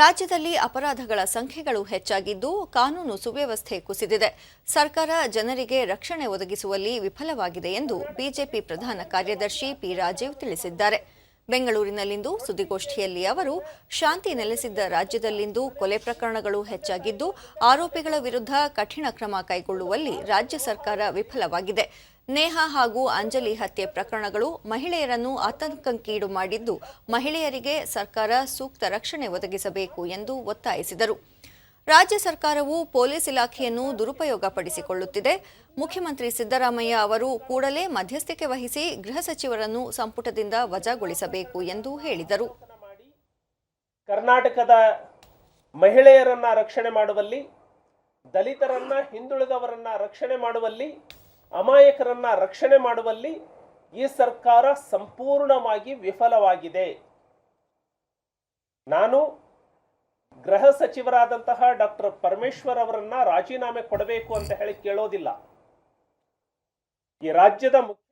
ರಾಜ್ಯದಲ್ಲಿ ಅಪರಾಧಗಳ ಸಂಖ್ಯೆಗಳು ಹೆಚ್ಚಾಗಿದ್ದು ಕಾನೂನು ಸುವ್ಯವಸ್ಥೆ ಕುಸಿದಿದೆ. ಸರ್ಕಾರ ಜನರಿಗೆ ರಕ್ಷಣೆ ಒದಗಿಸುವಲ್ಲಿ ವಿಫಲವಾಗಿದೆ ಎಂದು ಬಿಜೆಪಿ ಪ್ರಧಾನ ಕಾರ್ಯದರ್ಶಿ ಪಿ ರಾಜೀವ್ ತಿಳಿಸಿದ್ದಾರೆ. ಬೆಂಗಳೂರಿನಲ್ಲಿಂದು ಸುದ್ದಿಗೋಷ್ಠಿಯಲ್ಲಿ ಅವರು, ಶಾಂತಿ ನೆಲೆಸಿದ್ದ ರಾಜ್ಯದಲ್ಲಿಂದು ಕೊಲೆ ಪ್ರಕರಣಗಳು ಹೆಚ್ಚಾಗಿದ್ದು, ಆರೋಪಿಗಳ ವಿರುದ್ಧ ಕಠಿಣ ಕ್ರಮ ಕೈಗೊಳ್ಳುವಲ್ಲಿ ರಾಜ್ಯ ಸರ್ಕಾರ ವಿಫಲವಾಗಿದೆ. ನೇಹಾ ಹಾಗೂ ಅಂಜಲಿ ಹತ್ಯೆ ಪ್ರಕರಣಗಳು ಮಹಿಳೆಯರನ್ನು ಆತಂಕಕ್ಕೀಡು ಮಾಡಿದ್ದು, ಮಹಿಳೆಯರಿಗೆ ಸರ್ಕಾರ ಸೂಕ್ತ ರಕ್ಷಣೆ ಒದಗಿಸಬೇಕು ಎಂದು ಒತ್ತಾಯಿಸಿದರು. ರಾಜ್ಯ ಸರ್ಕಾರವು ಪೊಲೀಸ್ ಇಲಾಖೆಯನ್ನು ದುರುಪಯೋಗಪಡಿಸಿಕೊಳ್ಳುತ್ತಿದೆ. ಮುಖ್ಯಮಂತ್ರಿ ಸಿದ್ದರಾಮಯ್ಯ ಅವರು ಕೂಡಲೇ ಮಧ್ಯಸ್ಥಿಕೆ ವಹಿಸಿ ಗೃಹ ಸಚಿವರನ್ನು ಸಂಪುಟದಿಂದ ವಜಾಗೊಳಿಸಬೇಕು ಎಂದು ಹೇಳಿದರು. ಕರ್ನಾಟಕದ ಮಹಿಳೆಯರನ್ನ ರಕ್ಷಣೆ ಮಾಡುವಲ್ಲಿ, ದಲಿತರನ್ನ ಹಿಂದುಳಿದವರನ್ನ ರಕ್ಷಣೆ ಮಾಡುವಲ್ಲಿ ಅಮಾಯಕರನ್ನ ರಕ್ಷಣೆ ಮಾಡುವಲ್ಲಿ ಈ ಸರ್ಕಾರ ಸಂಪೂರ್ಣವಾಗಿ ವಿಫಲವಾಗಿದೆ. ನಾನು ಗೃಹ ಸಚಿವರಾದಂತಹ ಡಾಕ್ಟರ್ ಪರಮೇಶ್ವರ್ ಅವರನ್ನ ರಾಜೀನಾಮೆ ಕೊಡಬೇಕು ಅಂತ ಹೇಳಿ ಕೇಳೋದಿಲ್ಲ. ಈ ರಾಜ್ಯದ ಮುಖ್ಯ